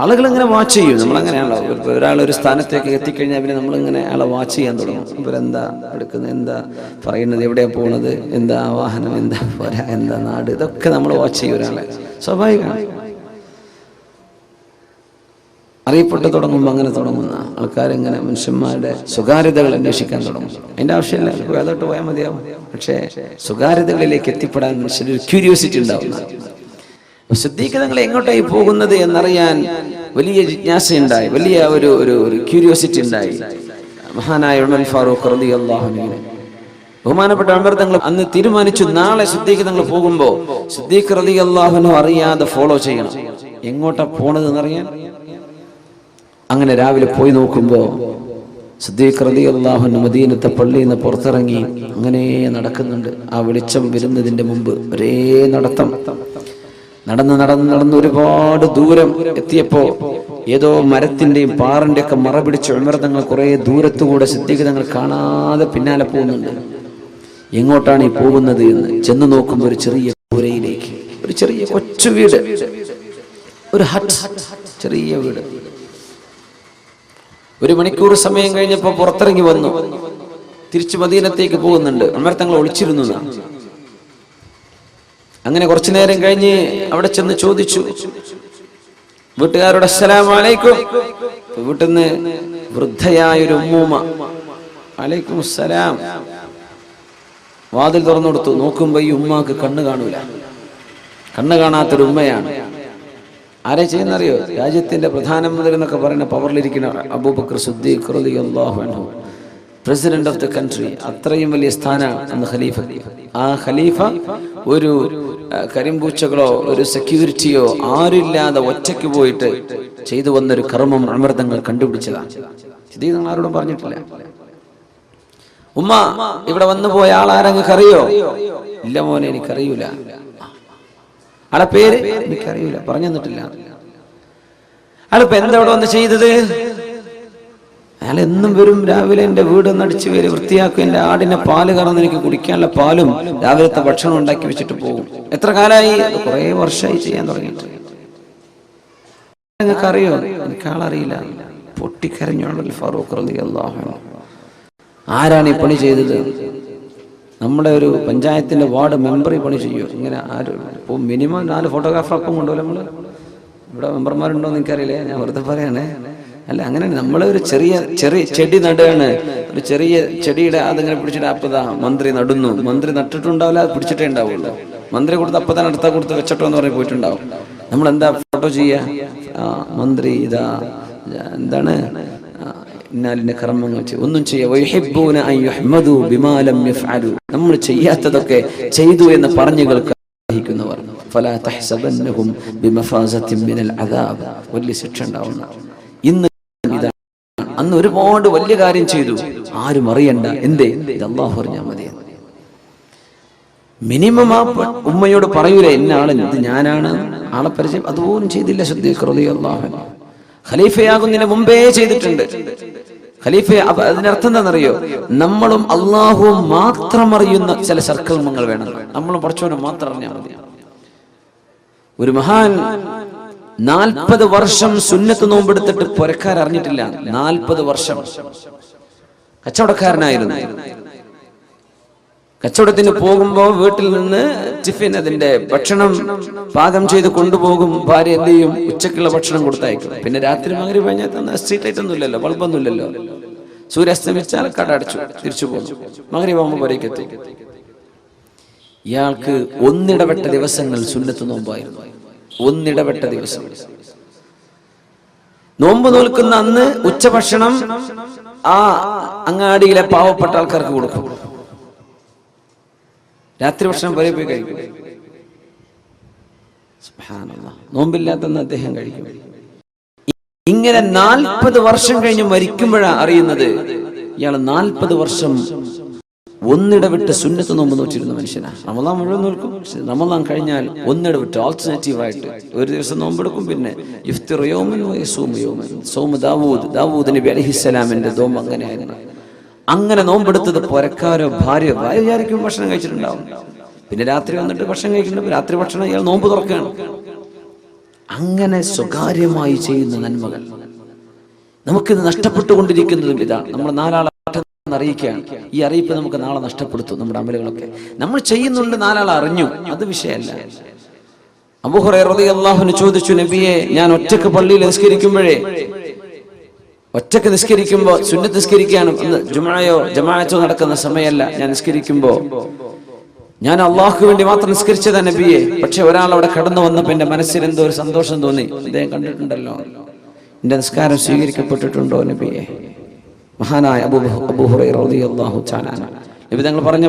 ആളുകൾ ഇങ്ങനെ വാച്ച് ചെയ്യും. നമ്മൾ അങ്ങനെയാണല്ലോ ഒരാൾ ഒരു സ്ഥാനത്തേക്ക് എത്തിക്കഴിഞ്ഞാൽ പിന്നെ നമ്മൾ ഇങ്ങനെ ആളെ വാച്ച് ചെയ്യാൻ തുടങ്ങും. ഇവരെന്താ എടുക്കുന്നത്? എന്താ പറയുന്നത്? എവിടെയാ പോകുന്നത് എന്താ വാഹനം? എന്താ പോരാ? എന്താ നാട്? ഇതൊക്കെ നമ്മൾ വാച്ച് ചെയ്യും ഒരാളെ. സ്വാഭാവികമാണ് അറിയപ്പെട്ട് തുടങ്ങുമ്പോൾ അങ്ങനെ തുടങ്ങുന്ന ആൾക്കാരിങ്ങനെ മനുഷ്യന്മാരുടെ സ്വകാര്യതകൾ അന്വേഷിക്കാൻ തുടങ്ങും. അതിന്റെ ആവശ്യമില്ല. അതോട്ട് പോയാൽ മതിയാവും. പക്ഷേ സ്വകാര്യതകളിലേക്ക് എത്തിപ്പെടാൻ മനുഷ്യന് ക്യൂരിയോസിറ്റി ഉണ്ടാവുന്ന സിദ്ദീഖ് തങ്ങൾ എങ്ങോട്ടായി പോകുന്നത് എന്നറിയാൻ വലിയ ജിജ്ഞാസ ഉണ്ടായി വലിയ ഒരു ഒരു ഒരു ക്യൂരിയോസിറ്റി ഉണ്ടായി. മഹാനായ ഉമർ ഫാറൂഖ് റതി അള്ളാഹുവിനെ ബഹുമാനപ്പെട്ട അമർ തങ്ങൾ അന്ന് തീരുമാനിച്ചു നാളെ സിദ്ദീഖ് തങ്ങൾ പോകുമ്പോൾ സിദ്ദീഖ് റതി അള്ളാഹുനോ അറിയാതെ ഫോളോ ചെയ്യണം. എങ്ങോട്ടാ പോണത് എന്നറിയാൻ അങ്ങനെ രാവിലെ പോയി നോക്കുമ്പോ സിദ്ദീഖ് റതി അള്ളാഹുന് മദീനത്തെ പള്ളിയിൽ നിന്ന് പുറത്തിറങ്ങി അങ്ങനെ നടക്കുന്നുണ്ട്. ആ വെളിച്ചം വരുന്നതിന്റെ മുമ്പ് ഒരേ നടത്തം. നടന്ന് നടന്ന് നടന്ന് ഒരുപാട് ദൂരം എത്തിയപ്പോ ഏതോ മരത്തിന്റെയും പാറിന്റെ ഒക്കെ മറ പിടിച്ച് ഉമർത്തങ്ങൾ കുറെ ദൂരത്തുകൂടെ സിദ്ധിഗതങ്ങൾ തങ്ങൾ കാണാതെ പിന്നാലെ പോകുന്നുണ്ട്. എങ്ങോട്ടാണ് ഈ പോകുന്നത് എന്ന് ചെന്ന് നോക്കുമ്പോൾ ഒരു ചെറിയ പുരയിലേക്ക് ഒരു ചെറിയ കൊച്ചു വീട് ഒരു ഹട്ട് ചെറിയ വീട്. ഒരു മണിക്കൂർ സമയം കഴിഞ്ഞപ്പോൾ പുറത്തിറങ്ങി വന്നു. തിരിച്ചു മദീനത്തേക്ക് പോകുന്നുണ്ട്. ഉമർത്തങ്ങൾ തങ്ങൾ ഒളിച്ചിരുന്നു. എന്നാണ്. അങ്ങനെ കുറച്ചു നേരം കഴിഞ്ഞ് അവിടെ ചെന്ന് ചോദിച്ചു വീട്ടുകാരോട് അസ്സലാം വലൈക്കും വീട്ടിൽ നിന്ന് വൃദ്ധയായ ഒരു ഉമ്മൂമ്മ വലൈക്കും അസ്സലാം. വാതിൽ തുറന്നു കൊടുത്തു. നോക്കുമ്പോ ഈ ഉമ്മാക്ക് കണ്ണ് കാണൂല. കണ്ണ് കാണാത്തൊരു ഉമ്മയാണ്. ആരെ ചെയ്യുന്നറിയോ? രാജ്യത്തിന്റെ പ്രധാനമന്ത്രി എന്നൊക്കെ പറയുന്ന പവറിലിരിക്കുന്ന Abubakar Siddique president of the country അത്രയും വലിയ സ്ഥാനമാണ് അന്ന് ഖലീഫ. ആ ഖലീഫ ഒരു കരിമ്പൂച്ചകളോ ഒരു സെക്യൂരിറ്റിയോ ആരില്ലാതെ ഒറ്റയ്ക്ക് പോയിട്ട് ചെയ്തു വന്നൊരു കർമ്മം അമൃതങ്ങൾ കണ്ടുപിടിച്ചതാണ്. ഇത് നിങ്ങൾ ആരോടും പറഞ്ഞിട്ടില്ല. ഉമ്മ ഇവിടെ വന്നു പോയ ആളാരെങ്ങൾക്ക് അറിയോ ഇല്ല മോനെ എനിക്കറിയൂല. ആളെ പേര് എനിക്കറിയൂല പറഞ്ഞു തന്നിട്ടില്ല ആളിപ്പോ എന്താ ഇവിടെ വന്ന് ചെയ്തത്? അയാൾ എന്നും വരും. രാവിലെ എന്റെ വീട് നടിച്ചു വരും. വൃത്തിയാക്കും. എന്റെ ആടിനെ പാൽ കറന്ന് എനിക്ക് കുടിക്കാനുള്ള പാലും രാവിലത്തെ ഭക്ഷണം ഉണ്ടാക്കി വെച്ചിട്ട് പോകും. എത്ര കാലമായി കുറേ വർഷമായി ചെയ്യാൻ തുടങ്ങിയിട്ട്. നിങ്ങൾക്ക് അറിയോ എനിക്ക് ആളറിയില്ല പൊട്ടിക്കരഞ്ഞോളൽ ഫാറൂഖ് അൻഹു. ആരാണ് ഈ പണി ചെയ്തത്? നമ്മുടെ ഒരു പഞ്ചായത്തിന്റെ വാർഡ് മെമ്പർ ഈ പണി ചെയ്യും? ഇങ്ങനെ ആര്? ഇപ്പോൾ മിനിമം നാല് ഫോട്ടോഗ്രാഫർ അപ്പം കൊണ്ടുപോലെ നമ്മൾ. ഇവിടെ മെമ്പർമാരുണ്ടോ എന്ന് എനിക്കറിയില്ലേ. ഞാൻ വെറുതെ പറയണേ. അല്ല അങ്ങനെ നമ്മൾ ഒരു ചെറിയ ചെറിയ ചെടി നടുകയാണ്. ഒരു ചെറിയ ചെടിയുടെ അതിങ്ങനെ പിടിച്ചിട്ട് അപ്പതാ മന്ത്രി നടുന്നു. മന്ത്രി നട്ടിട്ടുണ്ടാവില്ല അത് പിടിച്ചിട്ടേ ഉണ്ടാവുള്ളൂ. മന്ത്രി കൊടുത്ത് അപ്പൊ തന്നെ അടുത്ത കൊടുത്ത് വെച്ചിട്ടോ എന്ന് പറഞ്ഞ് പോയിട്ടുണ്ടാവും. നമ്മൾ എന്താ ഫോട്ടോ ചെയ്യാ? ആ, മന്ത്രി ഇതാ എന്താണ്? ഇന്നാലിന്റെ കർമ്മങ്ങൾ ഒന്നും ചെയ്യാൻ നമ്മൾ ചെയ്യാത്തതൊക്കെ ചെയ്തു എന്ന് പറഞ്ഞു കേൾക്കാൻ ഫല ഫലാ ബിമഫാസത്തിൻ മിനൽ അദാബ്. വലിയ ശിക്ഷ ഉണ്ടാവുന്ന ഇന്ന് അന്ന് ഒരുപാട് വലിയ കാര്യം ചെയ്തു. ആരും അറിയണ്ട. എന്തേ? ഇത് അള്ളാഹു അറിഞ്ഞാൽ മതി. മിനിമം ആ ഉമ്മയോട് പറയൂല എന്നാണ് ഇത് ഞാനാണ്. ആളെ പരിചയം അതുപോലും ചെയ്തില്ല അള്ളാഹു ഖലീഫയാകുന്നതിന് മുമ്പേ ചെയ്തിട്ടുണ്ട്. ഖലീഫ അതിനർത്ഥം എന്താണെന്നറിയോ? നമ്മളും അള്ളാഹുവും മാത്രം അറിയുന്ന ചില സർക്കൽമങ്ങൾ വേണം. നമ്മളും പഠിച്ചവനെ മാത്രം അറിഞ്ഞാൽ മതി. ഒരു മഹാൻ നാൽപ്പത് വർഷം സുന്നത്ത് നോമ്പെടുത്തിട്ട് പുരക്കാർ അറിഞ്ഞിട്ടില്ല. നാൽപ്പത് വർഷം. കച്ചവടക്കാരനായിരുന്നു. കച്ചവടത്തിന് പോകുമ്പോൾ വീട്ടിൽ നിന്ന് ടിഫിൻ അതിന്റെ ഭക്ഷണം പാകം ചെയ്ത് കൊണ്ടുപോകും. ഭാര്യ എന്ത് ചെയ്യും? ഉച്ചക്കുള്ള ഭക്ഷണം കൊടുത്തയക്കും. പിന്നെ രാത്രി മകരി കഴിഞ്ഞാൽ സ്ട്രീറ്റ് ലൈറ്റ് ഒന്നും ഇല്ലല്ലോ ബൾബൊന്നും ഇല്ലല്ലോ. സൂര്യാസ്തമിച്ചാൽ കട അടച്ചു തിരിച്ചു പോകും. മകരി പോകുമ്പോൾ ഇയാൾക്ക് ഒന്നിടപെട്ട ദിവസങ്ങൾ സുന്നത്ത് നോമ്പായിരുന്നു. ഒന്നിടപെട്ട ദിവസം. നോമ്പ് നോൽക്കുന്ന അന്ന് ഉച്ചഭക്ഷണം ആ അങ്ങാടിയിലെ പാവപ്പെട്ട ആൾക്കാർക്ക് കൊടുക്കും. രാത്രി ഭക്ഷണം വരെ പോയി കഴിക്കും. നോമ്പില്ലാത്തന്ന് അദ്ദേഹം കഴിക്കും. ഇങ്ങനെ നാൽപ്പത് വർഷം കഴിഞ്ഞ് മരിക്കുമ്പോഴാണ് അറിയുന്നത്. ഇയാൾ നാൽപ്പത് വർഷം ഒന്നിടവിട്ട് സുന്നത്ത് നോമ്പ് നോറ്റിരുന്ന മനുഷ്യനാണ് റമദാൻ മുഴുവൻ നോക്കും പക്ഷെ റമദാൻ കഴിഞ്ഞാൽ ഒന്നിടവിട്ട് ആൾട്ടർനേറ്റീവ് ആയിട്ട് ഒരു ദിവസം നോമ്പെടുക്കും. പിന്നെ അലഹിസ്സലാമിന്റെ നോമ്പ് അങ്ങനെയായിരുന്നു. അങ്ങനെ നോമ്പെടുത്തത് പുരക്കാരോ ഭാര്യ ഭാര്യ വിചാരിക്കും ഭക്ഷണം കഴിച്ചിട്ടുണ്ടാവും. പിന്നെ രാത്രി വന്നിട്ട് ഭക്ഷണം കഴിക്കുന്നുണ്ട്. രാത്രി ഭക്ഷണം ഇയാൾ നോമ്പ് തുറക്കുകയാണ്. അങ്ങനെ സ്വകാര്യമായി ചെയ്യുന്ന നന്മകൾ. നമുക്കിത് നഷ്ടപ്പെട്ടുകൊണ്ടിരിക്കുന്നതും ഇതാണ്. നമ്മൾ നാലാളെ അറിയിക്കുകയാണ്. ഈ അറിയിപ്പ് നമുക്ക് നാളെ നഷ്ടപ്പെടുത്തും നമ്മുടെ അമലുകളൊക്കെ. നമ്മൾ ചെയ്യുന്നുണ്ട് നാലാൾ അറിഞ്ഞു. അത് വിഷയമല്ല. അബുഹുറു ചോദിച്ചു നബിയെ ഞാൻ ഒറ്റയ്ക്ക് പള്ളിയിൽ നിസ്കരിക്കുമ്പോഴേ ഒറ്റയ്ക്ക് നിസ്കരിക്കുമ്പോ സുന്നത്ത് നിസ്കരിക്കാനും ജുമായോ ജമാഅത്തോ നടക്കുന്ന സമയമല്ല. ഞാൻ നിസ്കരിക്കുമ്പോ ഞാൻ അള്ളാഹുക്ക് വേണ്ടി മാത്രം നിസ്കരിച്ചതാ നബിയെ. പക്ഷെ ഒരാൾ അവിടെ കടന്നു വന്നപ്പോ എന്റെ മനസ്സിൽ എന്തോ ഒരു സന്തോഷം തോന്നി. അദ്ദേഹം കണ്ടിട്ടുണ്ടല്ലോ. എന്റെ നിസ്കാരം സ്വീകരിക്കപ്പെട്ടിട്ടുണ്ടോ നബിയെ? മഹാനായ അബൂ അബൂഹുറൈറ റളിയല്ലാഹു തആല നബി തങ്ങൾ പറഞ്ഞ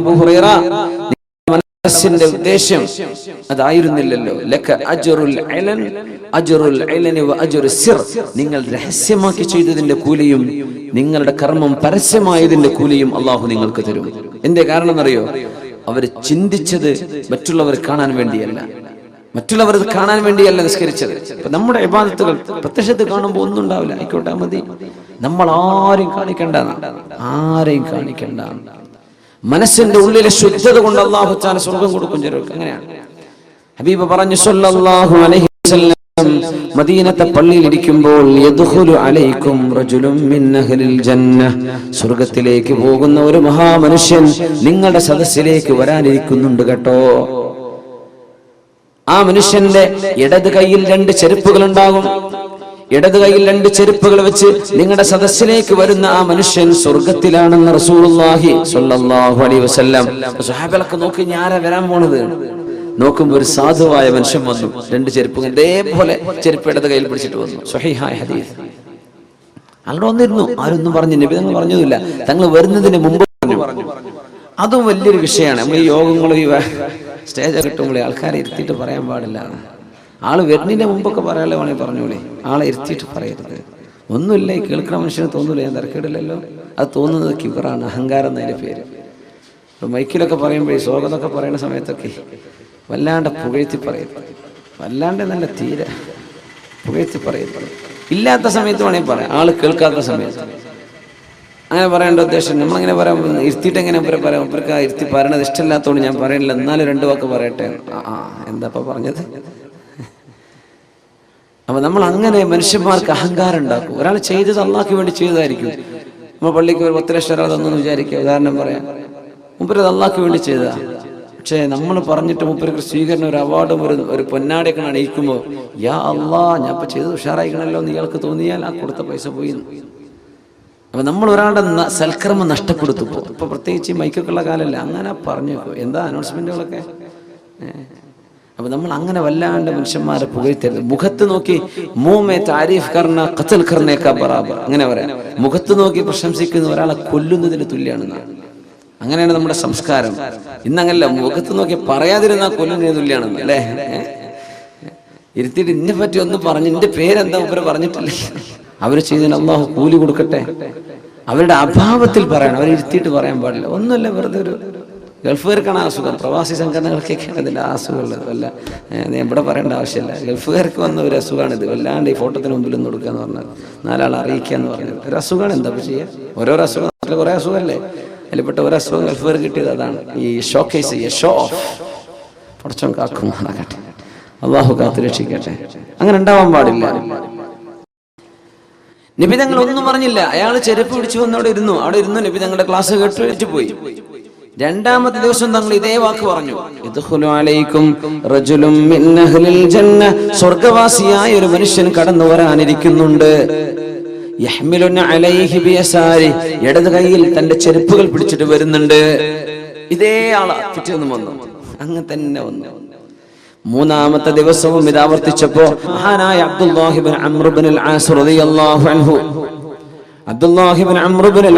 മനസ്സിന്റെ ഉദ്ദേശം അതായിരുന്നില്ലല്ലോ. ലക അജ്റുൽ ഇലൻ അജ്റുൽ വ സിർ. നിങ്ങൾ രഹസ്യമാക്കി ചെയ്തതിന്റെ കൂലിയും നിങ്ങളുടെ കർമ്മം പരസ്യമായതിന്റെ കൂലിയും അള്ളാഹു നിങ്ങൾക്ക് തരും. എന്റെ കാരണം എന്നറിയോ അവർ ചിന്തിച്ചത് മറ്റുള്ളവർ കാണാൻ വേണ്ടിയല്ല. മറ്റുള്ളവർ ഇത് കാണാൻ വേണ്ടിയല്ല നിസ്കരിച്ചത്. നമ്മുടെ ഇബാദത്തുകൾ പ്രത്യക്ഷത്തിൽ കാണുമ്പോൾ ഒന്നും ഉണ്ടാവില്ല. ആയിക്കോട്ടെ മതി. നമ്മൾ ആരെയും കാണിക്കണ്ട ആരെയും കാണിക്കണ്ട മനസ്സിന്റെ ഉള്ളിലെ ശുദ്ധത കൊണ്ട് അള്ളാഹു താൻ സ്വർഗം കൊടുക്കും ചിലർക്ക് അങ്ങനെയാണ്. ഹബീബ് പറഞ്ഞു സല്ലല്ലാഹു അലൈഹി വസല്ലം മദീനത്തെ പള്ളിയിൽ ഇരിക്കുമ്പോൾ യദ്ഖുലു അലൈക്കും റജുലും മിൻ അഹ്ലിൽ ജന്ന സ്വർഗത്തിലേക്ക് പോകുന്ന ഒരു മഹാമനുഷ്യൻ നിങ്ങളുടെ സദസ്സിലേക്ക് വരാനിരിക്കുന്നുണ്ട് കേട്ടോ. ആ മനുഷ്യന്റെ ഇടത് കയ്യിൽ രണ്ട് ചെരുപ്പുകൾ ഉണ്ടാകും ഇടത് കയ്യിൽ രണ്ട് ചെരുപ്പുകൾ വെച്ച് നിങ്ങളുടെ സദസ്സിലേക്ക് വരുന്ന ആ മനുഷ്യൻ സ്വർഗത്തിലാണെന്ന് റസൂലുള്ളാഹി സ്വല്ലല്ലാഹു അലൈഹി വസല്ലം. നോക്കി ഞാരാ വരാൻ പോണത്? നോക്കുമ്പോ ഒരു സാധുവായ മനുഷ്യൻ വന്നു. രണ്ട് ചെരുപ്പ് ഇതേപോലെ ചെരുപ്പ് ഇടത് കയ്യിൽ പിടിച്ചിട്ട് വന്നു. സ്വഹീഹായ ഹദീസ്. അവിടെ വന്നിരുന്നു. ആരൊന്നും പറഞ്ഞു നബി തങ്ങൾ പറഞ്ഞതുമില്ല. തങ്ങൾ വരുന്നതിന് മുമ്പ് പറഞ്ഞു. അതും വലിയൊരു വിഷയമാണ്. നമ്മൾ ഈ യോഗങ്ങളും ഈ സ്റ്റേജ് കിട്ടുമ്പോൾ ആൾക്കാരെ ഇരുത്തിയിട്ട് പറയാൻ പാടില്ല. ആൾ വരുന്നതിന്റെ മുമ്പൊക്കെ പറയാനുള്ള വേണമെങ്കിൽ പറഞ്ഞോളി. ആളെ ഇരുത്തിയിട്ട് പറയരുത്. ഒന്നുമില്ല ഈ കേൾക്കുന്ന മനുഷ്യന് തോന്നൂല ഞാൻ തിരക്കേടില്ലല്ലോ. അത് തോന്നുന്നത് കിബറാണ് അഹങ്കാരം എന്നതിന്റെ പേര്. മൈക്കിലൊക്കെ പറയുമ്പോൾ സ്വാഗതമൊക്കെ പറയുന്ന സമയത്തൊക്കെ വല്ലാണ്ട് പുകഴ്ത്തി പറയും. വല്ലാണ്ട് നല്ല തീരെ പുകഴ്ത്തി പറയും. ഇല്ലാത്ത സമയത്ത് വേണമെങ്കിൽ പറയാം. ആൾ കേൾക്കാത്ത സമയത്ത്. അങ്ങനെ പറയേണ്ട ഉദ്ദേശം നമ്മളങ്ങനെ പറയാൻ ഇരുത്തിയിട്ട് എങ്ങനെ ഇവരെ പറയാം. ഇവർക്ക് ഇരുത്തി പറയണത് ഇഷ്ടമില്ലാത്തതുകൊണ്ട് ഞാൻ പറയണില്ല. എന്നാലും രണ്ട് വാക്ക് പറയട്ടെ. ആ എന്താപ്പ പറഞ്ഞത്? അപ്പൊ നമ്മൾ അങ്ങനെ മനുഷ്യന്മാർക്ക് അഹങ്കാരം ഉണ്ടാക്കും. ഒരാൾ ചെയ്തത് അള്ളാഹ്ക്ക് വേണ്ടി ചെയ്തതായിരിക്കും. നമ്മൾ പള്ളിക്ക് ഒരു പത്ത് ലക്ഷം ഒരാൾ തന്നു വിചാരിക്കുക. ഉദാഹരണം പറയാം. മുപ്പര് അത് അള്ളാഹ്ക്ക് വേണ്ടി ചെയ്തതാ. പക്ഷേ നമ്മൾ പറഞ്ഞിട്ട് മുപ്പർക്ക് സ്വീകരണം ഒരു അവാർഡും ഒരു ഒരു പൊന്നാടിയൊക്കെ അണിയിക്കുമ്പോൾ യാ അള്ളാ ഞാൻ ഇപ്പൊ ചെയ്തത് ഉഷാറായിക്കണല്ലോ നിങ്ങൾക്ക് തോന്നിയാൽ ആ കൊടുത്ത പൈസ പോയി. അപ്പൊ നമ്മൾ ഒരാളുടെ സൽക്കർമ്മം നഷ്ടപ്പെടുത്തു ഇപ്പൊ പ്രത്യേകിച്ച് മൈക്കൊക്കെ ഉള്ള കാലല്ല. അങ്ങനെ പറഞ്ഞു എന്താ അനൗൺസ്മെന്റുകളൊക്കെ. അപ്പൊ നമ്മൾ അങ്ങനെ വല്ലാണ്ട് മനുഷ്യന്മാരെ പുകഴ്ത്തരുത്. മുഖത്ത് നോക്കി മൂമേ താരീഫ് കർണ കത്തൽ കർണേക്ക ബറാബർ. അങ്ങനെ പറയാം. മുഖത്ത് നോക്കി പ്രശംസിക്കുന്ന ഒരാളെ കൊല്ലുന്നതിന് തുല്യാണ് അങ്ങനെയാണ് നമ്മുടെ സംസ്കാരം. ഇന്നങ്ങനല്ല മുഖത്ത് നോക്കി പറയാതിരുന്നാൽ കൊല്ലുന്നതിന് തുല്യാണ് അല്ലേ? ഇരുത്തിയിട്ട് ഇന്നെ പറ്റി ഒന്ന് പറഞ്ഞു എന്റെ പേരെന്താ? ഉപര പറഞ്ഞിട്ടില്ലേ. അവർ ചെയ്തതിന് അള്ളാഹു കൂലി കൊടുക്കട്ടെ. അവരുടെ അഭാവത്തിൽ പറയണം അവരെ ഇരുത്തിയിട്ട് പറയാൻ പാടില്ല. ഒന്നുമല്ല വെറുതെ ഒരു ഗൾഫുകാർക്കാണ് അസുഖം. പ്രവാസി സംഘടനകൾക്കൊക്കെയാണ് അതിന്റെ അസുഖമുള്ളത്. വല്ല ഏ, ഞാൻ ഇവിടെ പറയേണ്ട ആവശ്യമില്ല. ഗൾഫുകാർക്ക് വന്ന ഒരു അസുഖമാണ് ഇത് വല്ലാണ്ട് ഈ ഫോട്ടോത്തിന് മുമ്പിൽ നിന്ന് കൊടുക്കുക എന്ന് പറഞ്ഞത് നാലാൾ അറിയിക്കുക എന്ന് പറഞ്ഞത് ഒരു അസുഖമാണ് എന്താ ചെയ്യുക ഓരോരോ അസുഖം നാട്ടിൽ കുറെ അസുഖമല്ലേ? അതിൽപ്പെട്ട ഒരു അസുഖം ഗൾഫുകാർ കിട്ടിയത് അതാണ്. ഈ ഷോ കേസ് ചെയ്യുക ഷോ ഓഫ് പടച്ചോൻ കാക്കും അള്ളാഹു കാത്തു രക്ഷിക്കട്ടെ. അങ്ങനെ ഉണ്ടാവാൻ പാടില്ല. നിബിതങ്ങൾ ഒന്നും പറഞ്ഞില്ല. അയാൾ ചെരുപ്പ് പിടിച്ചു വന്ന് അവിടെ ഇരുന്നു. അവിടെ ഇരുന്നു നിബിതങ്ങളുടെ ക്ലാസ് കേട്ട് പോയി രണ്ടാമത്തെ ദിവസം തങ്ങൾ ഇതേ വാക്ക് പറഞ്ഞു. സ്വർഗവാസിയായ ഒരു മനുഷ്യൻ കടന്നു വരാനിരിക്കുന്നുണ്ട്. ഇടത് കൈയിൽ തന്റെ ചെരുപ്പുകൾ പിടിച്ചിട്ട് വരുന്നുണ്ട്. ഇതേ ആളാ. പിറ്റേന്ന് വന്നു. അങ്ങനെ തന്നെ വന്നു. മൂന്നാമത്തെ ദിവസവും ഇത് ആവർത്തിച്ചപ്പോ മഹാനായ അബ്ദുല്ലാഹിബിൻ ആസ് റളിയല്ലാഹു അൻഹു.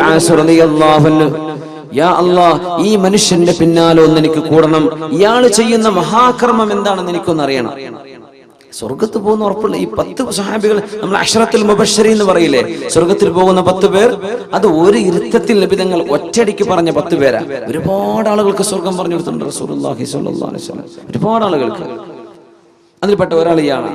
ആസ് റളിയല്ലാഹു അൻഹു. യാ ഈ മനുഷ്യന്റെ പിന്നാലെ ഒന്ന് എനിക്ക് കൂടണം. ഇയാൾ ചെയ്യുന്ന മഹാകർമ്മം എന്താണെന്ന് എനിക്കൊന്ന് അറിയണം സ്വർഗത്ത് പോകുന്ന ഉറപ്പുള്ള ഈ പത്ത് സഹാബികൾ നമ്മൾ അക്ഷരത്തിൽ മുബശ്ശരി എന്ന് പറയില്ലേ? സ്വർഗത്തിൽ പോകുന്ന പത്ത് പേർ? അത് ഒരു ഇരുത്തത്തിൽ ലഭിതങ്ങൾ ഒറ്റയടിക്ക് പറഞ്ഞ പത്ത് പേരാ. ഒരുപാട് ആളുകൾക്ക് സ്വർഗം പറഞ്ഞു കൊടുത്തിട്ടുണ്ട് ഒരുപാട് ആളുകൾക്ക്. അതിൽപ്പെട്ട ഒരാളിയാണ്